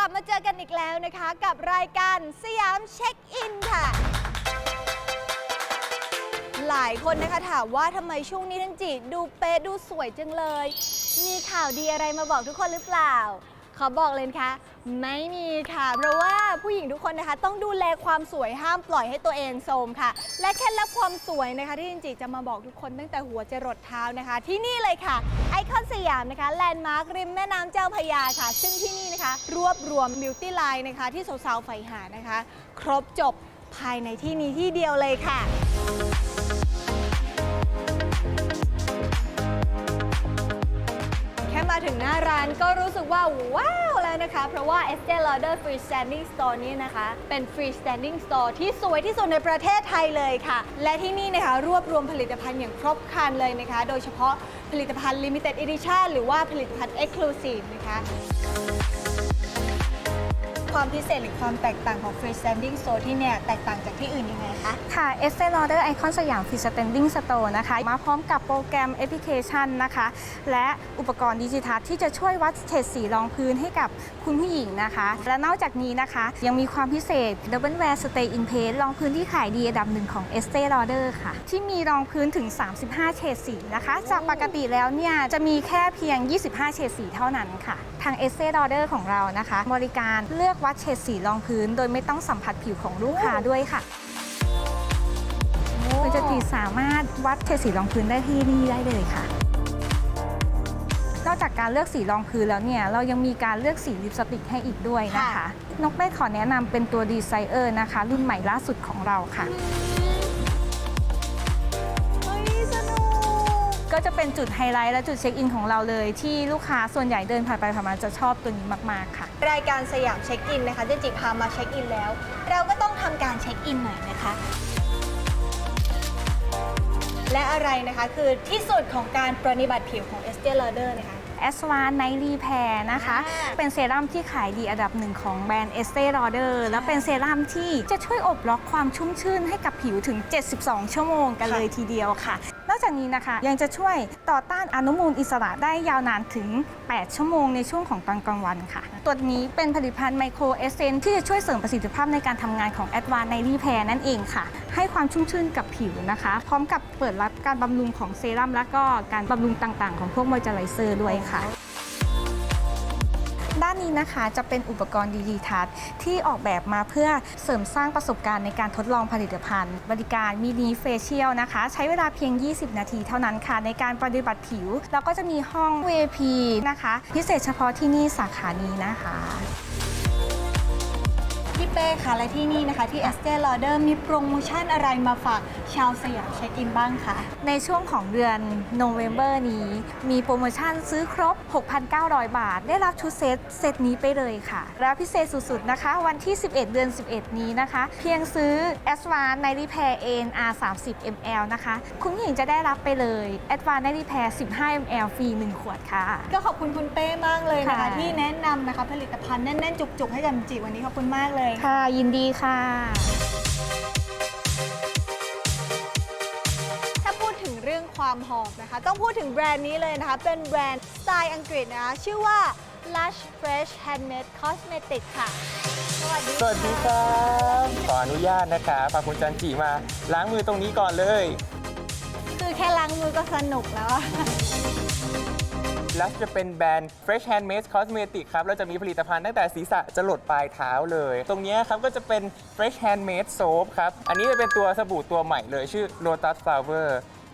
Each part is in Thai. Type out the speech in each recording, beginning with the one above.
ลับมาเจอกันอีกแล้วนะคะ กับรายการสยามเช็คอินค่ะ หลายคนนะคะถามว่าทำไมช่วงนี้ทันจีดูเป๊ะดูสวยจังเลย มีข่าวดีอะไรมาบอกทุกคนหรือเปล่า ขอบอกเลยนะคะไม่มีค่ะ เพราะว่าผู้หญิงทุกคนนะคะ ต้องดูแลความสวยห้ามปล่อยให้ตัวเองโทรมค่ะ และเคล็ดลับความสวยนะคะ ที่จินจิจะมาบอกทุกคนตั้งแต่หัวจรดเท้านะคะ ที่นี่เลยค่ะ ไอคอนสยามนะคะแลนด์มาร์คริมแม่น้ำเจ้าพระยาค่ะ ซึ่งที่นี่นะคะ รวบรวมบิวตี้ไลน์นะคะ ที่สาวๆใฝ่หานะคะ ครบจบภายในที่นี้ที่เดียวเลยค่ะ ร้านก็รู้สึกว่า ว้าวแล้วนะคะ เพราะว่า Estee Lauder Freestanding Store นี่นะคะ เป็น Freestanding Store ที่สวยที่สุดในประเทศไทยเลยค่ะ และที่นี่นะคะ รวบรวมผลิตภัณฑ์อย่างครบครันเลยนะคะ โดยเฉพาะผลิตภัณฑ์ Limited Edition หรือว่าผลิตภัณฑ์ Exclusive นะคะ ความพิเศษหรือความแตกต่างของ Freestanding Store ที่เนี่ย แตกต่างจากที่อื่นยังไงคะ ค่ะ Estee Lauder Icon สยาม Free Standing Store นะคะ มาพร้อมกับโปรแกรมแอปพลิเคชันนะคะ และอุปกรณ์ดิจิทัลที่จะช่วยวัดเฉดสีรองพื้นให้กับคุณผู้หญิงนะคะ และนอกจากนี้นะคะ ยังมีความพิเศษ Double Wear Stay in Place รองพื้นที่ขายดีอันดับหนึ่งของ Estee Lauder ค่ะ ที่มีรองพื้นถึง 35 เฉดสีนะคะ จากปกติแล้วเนี่ยจะมีแค่เพียง 25 เฉดสีเท่านั้นค่ะ ทาง Estee Lauder ของเรานะคะ บริการเลือกวัดเฉดสีรองพื้น โดยไม่ต้องสัมผัสผิวของลูกค้าด้วยค่ะคุณจะตีสามารถวัดเฉดสีรองพื้นได้ที่นี่ได้เลยค่ะนอกจากการเลือกสีรองพื้นแล้วเนี่ยเรายังมีการเลือกสีลิปสติกให้อีกด้วยนะคะค่ะนกเป้ขอแนะนำเป็นตัวดีไซเออร์นะคะ รุ่นใหม่ล่าสุดของเราค่ะ ก็จะเป็นจุดไฮไลท์และจุดเช็คอินของเราเลย ที่ลูกค้าส่วนใหญ่เดินผ่านไปผ่านมาจะชอบตัวนี้มากๆค่ะ รายการสยามเช็คอินนะคะเจนจิพามาเช็คอินแล้ว เราก็ต้องทำการเช็คอินหน่อยนะคะ และอะไรนะคะคือที่สุดของการปรนิบัติผิวของ Estee Lauder นะคะ a s w a n Night Repair นะคะ อ่า เป็นเซรั่มที่ขายดีอันดับหนึ่งของแบรนด์ Estee Lauder และเป็นเซรั่มที่จะช่วยอบล็อกความชุ่มชื่นให้กับผิวถึง 72 ชั่วโมงกันเลยทีเดียวค่ะ นอกจากนี้นะคะ ยังจะช่วยต่อต้านอนุมูลอิสระได้ยาวนานถึง 8 ชั่วโมงในช่วงของตอนกลางวันค่ะ ตัวนี้เป็นผลิตภัณฑ์ไมโครเอเซนที่จะช่วยเสริมประสิทธิภาพในการทำงานของแอดวานในรีแพร์นั่นเองค่ะ ให้ความชุ่มชื่นกับผิวนะคะ พร้อมกับเปิดรับการบำรุงของเซรั่มและก็การบำรุงต่างๆ ของพวกมอยเจอไรเซอร์ด้วยค่ะ นนี้นะคะจะเป็นอุปกรณ์ดีดีทัศที่ออกแบบมาเพื่อเสริมสร้างประสบการณ์ในการทดลองผลิตภัณฑ์ บริการมินิเฟเชียลนะคะ ใช้เวลาเพียง 20 นาทีเท่านั้นค่ะ ในการปฏิบัติผิว แล้วก็จะมีห้อง VIP นะคะ พิเศษเฉพาะที่นี่สาขานี้นะคะ เป้ค่ะและที่นี่นะคะที่ Estee Lauder มีโปรโมชั่นอะไรมาฝากชาวสยามเช็คอินบ้างคะในช่วงของเดือนโนเวม ber นี้ มีโปรโมชั่นซื้อครบ 6,900 บาท ได้รับชุดเซตเซตนี้ไปเลยค่ะ แล้วพิเศษสุดๆนะคะ วันที่ 11 เดือน 11 นี้นะคะ เพียงซื้อ a d v a n c e Night Repair ANR 30 ml นะคะ คุณหญิงจะได้รับไปเลย a d v a n c e Night Repair 15 ml ฟรี 1 ขวดค่ะ ก็ขอบคุณคุณเป้มากเลยนะคะค่ะที่แนะนำนะคะผลิตภัณฑ์แน่นๆ จุกๆ ให้กับจิวันนี้ขอบคุณมากเลยค่ะ ยินดีค่ะ ถ้าพูดถึงเรื่องความหอมนะคะ ต้องพูดถึงแบรนด์นี้เลยนะคะ เป็นแบรนด์สไตล์อังกฤษนะคะ ชื่อว่า Lush Fresh Handmade Cosmetic ค่ะ สวัสดีสวัสดีครับ ขออนุญาตนะครับพาคุณจันจีมา ล้างมือตรงนี้ก่อนเลย คือแค่ล้างมือก็สนุกแล้วอะ ลัสจะเป็นแบรนด์ Fresh Handmade Cosmetic ครับเราจะมีผลิตภัณฑ์ตั้งแต่ศีรษะจะหลดปลายเท้าเลย ตรงเนี้ยครับก็จะเป็น Fresh Handmade Soap ครับ อันนี้จะเป็นตัวสบู่ตัวใหม่เลยชื่อ Lotus Flower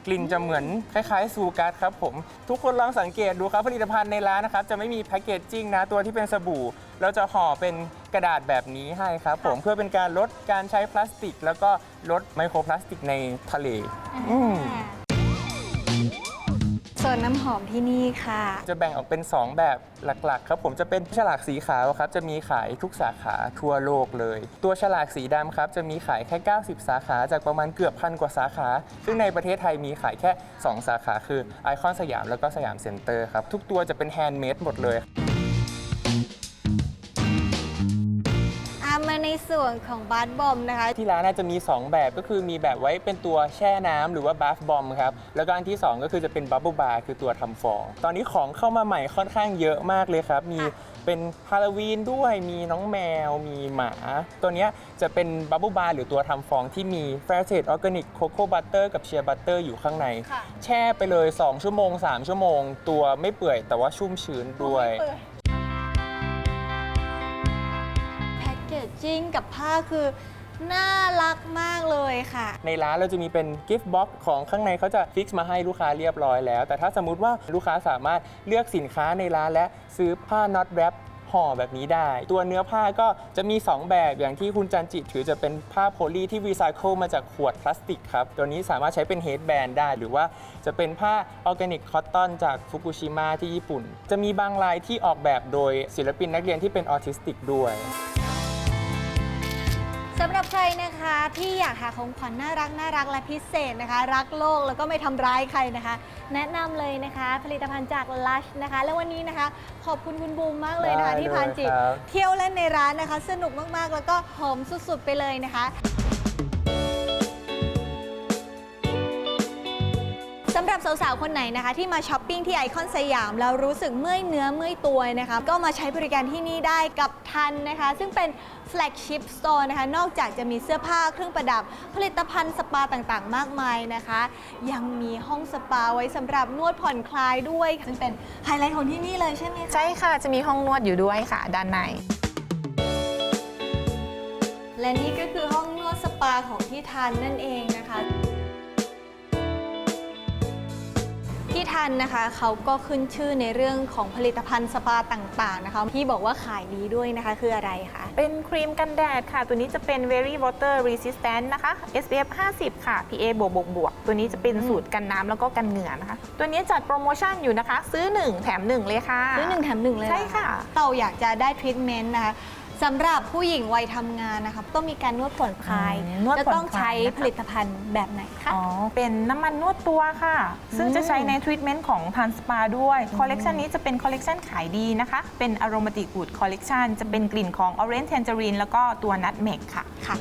กลิ่นจะเหมือนคล้ายๆ ซูการ์ดครับผม ทุกคนลองสังเกตดูครับผลิตภัณฑ์ในร้านนะครับ จะไม่มีแพคเกจจิ้งนะตัวที่เป็นสบู่ เราจะห่อเป็นกระดาษแบบนี้ให้ครับผมเพื่อเป็นการลดการใช้พลาสติก แล้วก็ลดไมโครพลาสติกในทะเลอืมส่ว นน้ำหอมที่นี่ค่ะ จะแบ่งออกเป็น 2 แบบหลักๆ ครับผมจะเป็นฉลากสีขาวครับ จะมีขายทุกสาขาทั่วโลกเลย ตัวฉลากสีดำครับ จะมีขายแค่ 90 สาขาจากประมาณเกือบพันกว่าสาขา ซึ่งในประเทศไทยมีขายแค่ 2 สาขาคือไอคอนสยามแล้วก็สยามเซ็นเตอร์ครับ ทุกตัวจะเป็นแฮนด์เมดหมดเลย ส่วนของบาร์บอมนะคะ ที่ร้านน่าจะมี 2 แบบก็คือมีแบบไว้เป็นตัวแช่น้ำหรือว่าบา t บอมครับ แล้วก็อันที่ 2 ก็คือจะเป็นบับเบิลบาร์คือตัวทำฟอง ตอนนี้ของเข้ามาใหม่ค่อนข้างเยอะมากเลยครับ มีเป็นฮาโลวีนด้วยมีน้องแมว มีหมา ตัวเนี้ยจะเป็นบับเบิลบาร์หรือตัวทำฟองที่มีแฟร์เซตออร์แกนิกโคโค่บัตเตอร์กับเชียร์บัตเตอร์อยู่ข้างใน ค่ะแช่ไปเลย 2 ชั่วโมง 3 ชั่วโมง ตัวไม่เปื่อยแต่ว่าชุ่มชื้นด้วยแจิ้งกับผ้าคือ น่ารักมากเลยค่ะ ในร้านเราจะมีเป็นกิฟต์บ็อกของข้างในเขาจะฟิกซ์มาให้ลูกค้าเรียบร้อยแล้ว แต่ถ้าสมมุติว่าลูกค้าสามารถเลือกสินค้าในร้านและซื้อผ้าน็อตแรปห่อแบบนี้ได้ ตัวเนื้อผ้าก็จะมี 2 แบบอย่างที่คุณจันจิถือจะเป็นผ้าโพลีที่รีไซเคิลมาจากขวดพลาสติกครับ ตัวนี้สามารถใช้เป็นเฮดแบนด์ได้ หรือว่าจะเป็นผ้าออร์แกนิกคอตตอนจากฟุกุชิมะที่ญี่ปุ่น จะมีบางลายที่ออกแบบโดยศิลปินนักเรียนที่เป็นออทิสติกด้วย สำหรับใครนะคะที่อยากหาของขวัญน่ารักน่ารักและพิเศษนะคะ รักโลกแล้วก็ไม่ทำร้ายใครนะคะ แนะนำเลยนะคะ ผลิตภัณฑ์จาก Lush นะคะ แล้ววันนี้นะคะ ขอบคุณคุณบูมมากเลยนะคะ ได้ที่พานจิเลยครับ เที่ยวเล่นในร้านนะคะ สนุกมากๆ แล้วก็หอมสุดๆไปเลยนะคะ สำหรับสาวๆ คนไหนนะคะ ที่มาช้อปปิ้งที่ไอคอนสยาม แล้วรู้สึกเมื่อยเนื้อเมื่อยตัวนะคะ ก็มาใช้บริการที่นี่ได้กับทันนะคะ ซึ่งเป็นแฟลกชิพสโตร์นะคะ นอกจากจะมีเสื้อผ้าเครื่องประดับ ผลิตภัณฑ์สปาต่างๆ มากมายนะคะ ยังมีห้องสปาไว้สำหรับนวดผ่อนคลายด้วยซึ่งเป็นไฮไลท์ของที่นี่เลยใช่ไหมคะ ใช่ค่ะ จะมีห้องนวดอยู่ด้วยค่ะ ด้านใน และนี่ก็คือห้องนวดสปาของที่ทันนั่นเองนะคะ ที่ทันนะคะเขาก็ขึ้นชื่อในเรื่องของผลิตภัณฑ์สปาต่างๆนะคะที่บอกว่าขายดีด้วยนะคะคืออะไรคะเป็นครีมกันแดดค่ะ ตัวนี้จะเป็น very water resistant นะคะ SPF 50 ค่ะ PA บวกบวกบวกตัวนี้จะเป็นสูตรกันน้ำแล้วก็กันเหงื่อนะคะ ตัวนี้จัดโปรโมชั่นอยู่นะคะ ซื้อ 1 แถม 1 เลยค่ะ ซื้อหนึ่งแถมหนึ่งเลยเหรอใช่ค่ะเราอยากจะได้ทรีทเมนต์นะคะ สำหรับผู้หญิงวัยทำงานนะคะต้องมีการนวดผ่อนคลายอืมนวดจะผ่อนต้องใช้คลายนะคะ ผลิตภัณฑ์แบบไหนคะ อ๋อ เป็นน้ำมันนวดตัวค่ะ ซึ่งอืมจะใช้ในทรีทเมนต์ของทันสปาด้วย คอลเลกชันนี้จะเป็นคอลเลกชันขายดีนะคะ เป็น aromatic wood collection จะเป็นกลิ่นของ orange tangerine แล้วก็ตัว nutmeg ค่ะ ค่ะ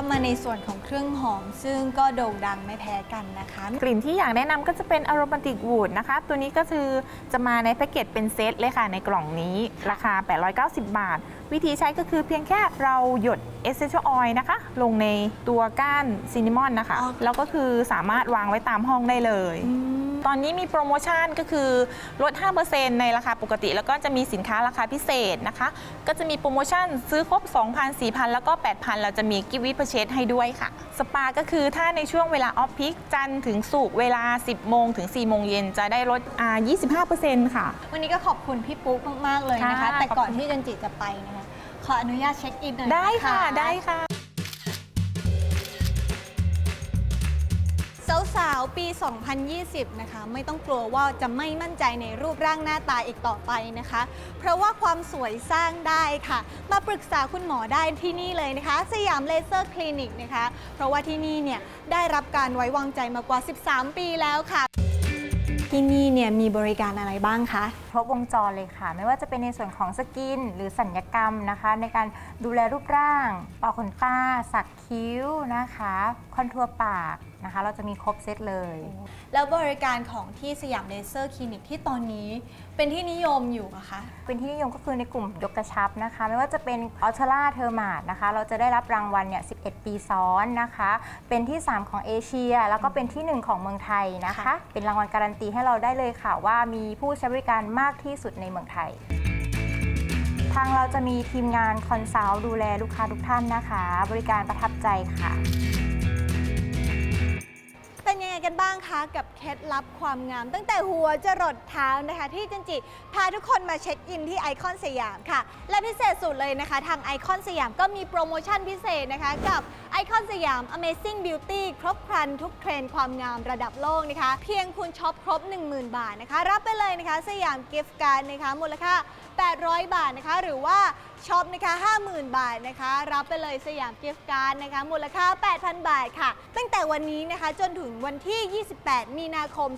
ก็มาในส่วนของเครื่องหอม ซึ่งก็โด่งดังไม่แพ้กันนะคะ กลิ่นที่อยากแนะนำก็จะเป็น aromatic wood นะคะ ตัวนี้ก็คือจะมาในแพ็กเกจเป็นเซตเลยค่ะ ในกล่องนี้ราคา 890 บาท วิธีใช้ก็คือเพียงแค่เราหยด essential oil นะคะ ลงในตัวก้านซินนามอนนะคะ อ๋อ แล้วก็คือสามารถวางไว้ตามห้องได้เลย ตอนนี้มีโปรโมชั่นก็คือลด 5%ในราคาปกติ แล้วก็จะมีสินค้าราคาพิเศษนะคะ ก็จะมีโปรโมชั่นซื้อครบ 2,000 4,000 แล้วก็ 8,000 เราจะมีกิฟต์วิ p เช e ให้ด้วยค่ะ สปาก็คือถ้าในช่วงเวลาออฟพิกจันทร์ถึงศุกร์เวลา 10 โมงถึง 4 โมงเย็นจะได้ลดอ่า25%ค่ะ วันนี้ก็ขอบคุณพี่ปุ๊กมาก ๆ เลยนะคะ ค่ะแต่ก่อนขอบคุณ ที่จันจิจะไปนะคะขออนุญาตเช็คอินหน่อยได้ค่ะนได้ค่ะ ปี 2020 นะคะ ไม่ต้องกลัวว่าจะไม่มั่นใจในรูปร่างหน้าตาอีกต่อไปนะคะ เพราะว่าความสวยสร้างได้ค่ะ มาปรึกษาคุณหมอได้ที่นี่เลยนะคะ สยามเลเซอร์คลินิกนะคะ เพราะว่าที่นี่เนี่ยได้รับการไว้วางใจมากว่า 13 ปีแล้วค่ะที่นี่เนี่ยมีบริการอะไรบ้างคะครบวงจรเลยค่ะ ไม่ว่าจะเป็นในส่วนของสกิน หรือสัญญกรรมนะคะ ในการดูแลรูปร่างต่อขนตา สักคิ้วนะคะ คอนทัวร์ปาก นะคะ เราจะมีครบเซตเลย แล้วบริการของที่สยามเลเซอร์คลินิกที่ตอนนี้เป็นที่นิยมอยู่อะคะ เป็นที่นิยมก็คือในกลุ่มยกกระชับนะคะ ไม่ว่าจะเป็นออ t ล่าเทอร์มาดนะคะ เราจะได้รับรางวัลเนี่ย 11 ปีซ้อนนะคะ เป็นที่ 3 ของเอเชีย แล้วก็เป็นที่ 1 ของเมืองไทยนะคะค่ะเป็นรางวัลการันตีให้เราได้เลยค่ะว่ามีผู้ใช้บริการมากที่สุดในเมืองไทยทางเราจะมีทีมงานคอนซัลท์ดูแลลูกค้าทุกท่านนะคะ บริการประทับใจค่ะ питання กันบ้างคะกับเคล็ดลับความงาม ตั้งแต่หัวจรดเท้านะคะ ที่จันจิพาทุกคนมาเช็คอินที่ไอคอนสยามค่ะ และพิเศษสุดเลยนะคะ ทางไอคอนสยามก็มีโปรโมชั่นพิเศษนะคะกับไอคอนสยาม Amazing Beauty ครบครันทุกเทรนด์ความงามระดับโลกนะคะ เพียงคุณช็อปครบ 10,000 บาทนะคะ รับไปเลยนะคะ สยามกิฟต์การ์ดนะคะมูลค่า 800 บาทนะคะ หรือว่าช็อปนะคะ 50,000 บาทนะคะ รับไปเลยสยามกิฟต์การ์ดนะคะ มูลค่า 8,000 บาทค่ะ ตั้งแต่วันนี้นะคะจนถึงวันที่ที่ 28 มีนาคม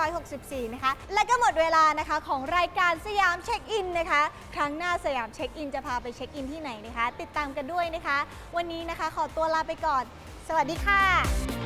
2564 นะคะ และก็หมดเวลานะคะของรายการสยามเช็คอินนะคะ ครั้งหน้าสยามเช็คอินจะพาไปเช็คอินที่ไหนนะคะ ติดตามกันด้วยนะคะ วันนี้นะคะขอตัวลาไปก่อน สวัสดีค่ะ